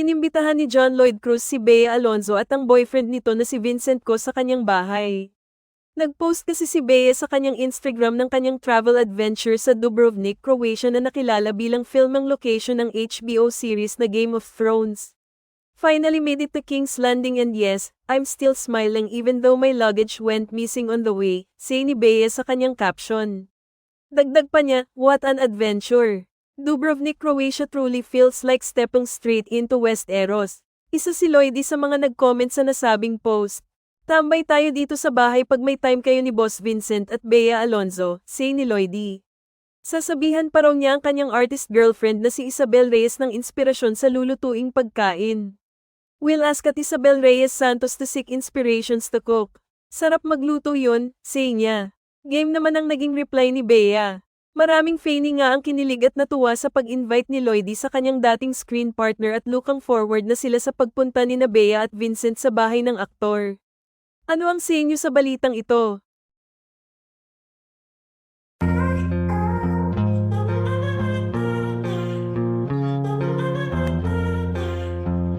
Inimbitahan ni John Lloyd Cruz si Bea Alonzo at ang boyfriend nito na si Vincent ko sa kanyang bahay. Nag-post kasi si Bea sa kanyang Instagram ng kanyang travel adventure sa Dubrovnik, Croatia na nakilala bilang filmang location ng HBO series na Game of Thrones. Finally made it to King's Landing and yes, I'm still smiling even though my luggage went missing on the way, say ni Bea sa kanyang caption. Dagdag pa niya, what an adventure. Dubrovnik, Croatia truly feels like stepping straight into West Eros. Isa si Lloydie sa mga nag-comment sa nasabing post. Tambay tayo dito sa bahay pag may time kayo ni Boss Vincent at Bea Alonzo, say ni Lloydie. Sasabihan pa raw niya ang kanyang artist girlfriend na si Isabel Reyes ng inspirasyon sa lulutuing pagkain. We'll ask at Isabel Reyes Santos to seek inspirations to cook. Sarap magluto yun, say niya. Game naman ang naging reply ni Bea. Maraming Fanny nga ang kinilig at natuwa sa pag-invite ni Lloydie sa kanyang dating screen partner at looking forward na sila sa pagpunta ni na Bea at Vincent sa bahay ng aktor. Ano ang say niyo sa balitang ito?